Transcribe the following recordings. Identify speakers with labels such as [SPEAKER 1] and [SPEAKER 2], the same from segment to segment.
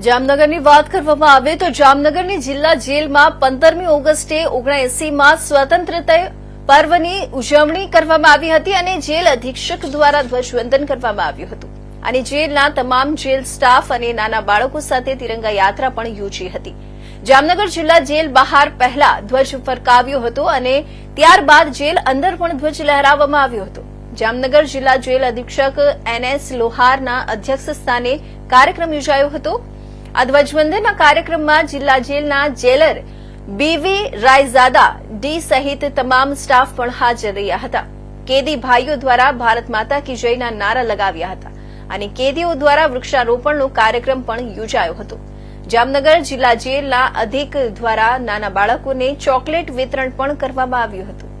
[SPEAKER 1] જામનગરની વાત કરવામાં આવે તો જામનગરની જિલ્લા જેલમાં પંદરમી ઓગસ્ટે ઓગણએસીમાં સ્વતંત્રતા પર્વની ઉજવણી કરવામાં આવી હતી અને જેલ અધિક્ષક દ્વારા ધ્વજવંદન કરવામાં આવ્યું હતું. અને જેલના તમામ જેલ સ્ટાફ અને નાના બાળકો સાથે તિરંગા યાત્રા પણ યોજી હતી. જામનગર જિલ્લા જેલ બહાર પહેલા ધ્વજ ફરકાવ્યો હતો અને ત્યારબાદ જેલ અંદર પણ ધ્વજ લહેરાવવામાં આવ્યો હતો. જામનગર જિલ્લા જેલ અધિક્ષક એનએસ લોહારના અધ્યક્ષ સ્થાને કાર્યક્રમ યોજાયો હતો. આ ધ્વજવંદનના કાર્યક્રમમાં જિલ્લા જેલના જેલર બીવી રાયઝાદા, ડી સહિત તમામ સ્ટાફ પણ હાજર રહ્યા હતા. કેદી ભાઈઓ દ્વારા ભારત માતા કી જયના નારા લગાવ્યા હતા અને કેદીઓ દ્વારા વૃક્ષારોપણનો કાર્યક્રમ પણ યોજાયો હતો. જામનગર જિલ્લા જેલના અધિક દ્વારા નાના બાળકોને ચોકલેટ વિતરણ પણ કરવામાં આવ્યું હતું.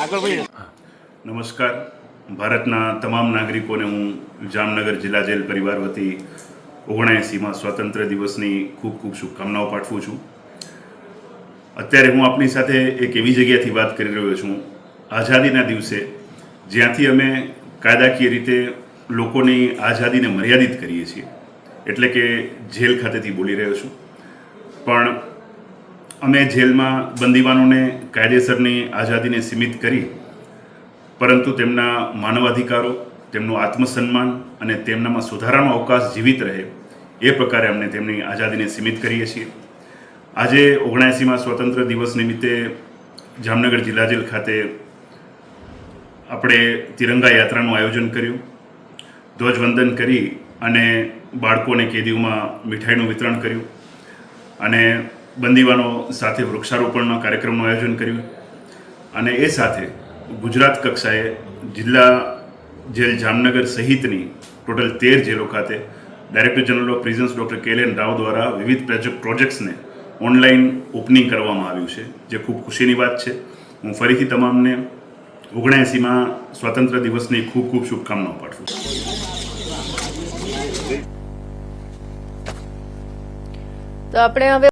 [SPEAKER 2] આગળ ભાઈ
[SPEAKER 3] નમસ્કાર. ભારતના તમામ નાગરિકોને હું જામનગર જિલ્લા જેલ પરિવાર વતી ઓગણએંસીમાં સ્વાતંત્ર્ય દિવસની ખૂબ ખૂબ શુભકામનાઓ પાઠવું છું. અત્યારે હું આપની સાથે એક એવી જગ્યાથી વાત કરી રહ્યો છું. આઝાદીના દિવસે જ્યાંથી અમે કાયદાકીય રીતે લોકોની આઝાદીને મર્યાદિત કરીએ છીએ. એટલે કે જેલ ખાતેથી બોલી રહ્યો છું. પણ અમે જેલમાં બંદીવાનોને કાયદેસરની આઝાદીને સીમિત કરી, પરંતુ તેમના માનવાધિકારો, તેમનું આત્મસન્માન અને તેમનામાં સુધારાનો અવકાશ જીવિત રહે, એ પ્રકારે અમને તેમની આઝાદીને સીમિત કરીએ છીએ. આજે ઓગણએંસીમાં સ્વતંત્ર દિવસ નિમિત્તે જામનગર જિલ્લા જેલ ખાતે આપણે તિરંગા યાત્રાનું આયોજન કર્યું. ધ્વજવંદન કરી અને બાળકોને કેદીઓમાં મીઠાઈનું વિતરણ કર્યું. અને બંદીવાનો સાથે વૃક્ષારોપણના કાર્યક્રમનું આયોજન કર્યું. અને એ સાથે ગુજરાત કક્ષાએ જિલ્લા જેલ જામનગર સહિતની ટોટલ તેર જેલો ખાતે director general of prisons doctor K L N Rao દ્વારા વિવિધ પ્રોજેક્ટ પ્રોજેક્ટ્સને ઓનલાઈન ઓપનિંગ કરવામાં આવ્યું છે, જે ખૂબ ખુશીની વાત છે. હું ફરીથી તમામને ઓગણએંસીમાં સ્વાતંત્ર્ય દિવસની ખૂબ ખૂબ શુભકામનાઓ પાઠવું
[SPEAKER 1] તો આપણે હવે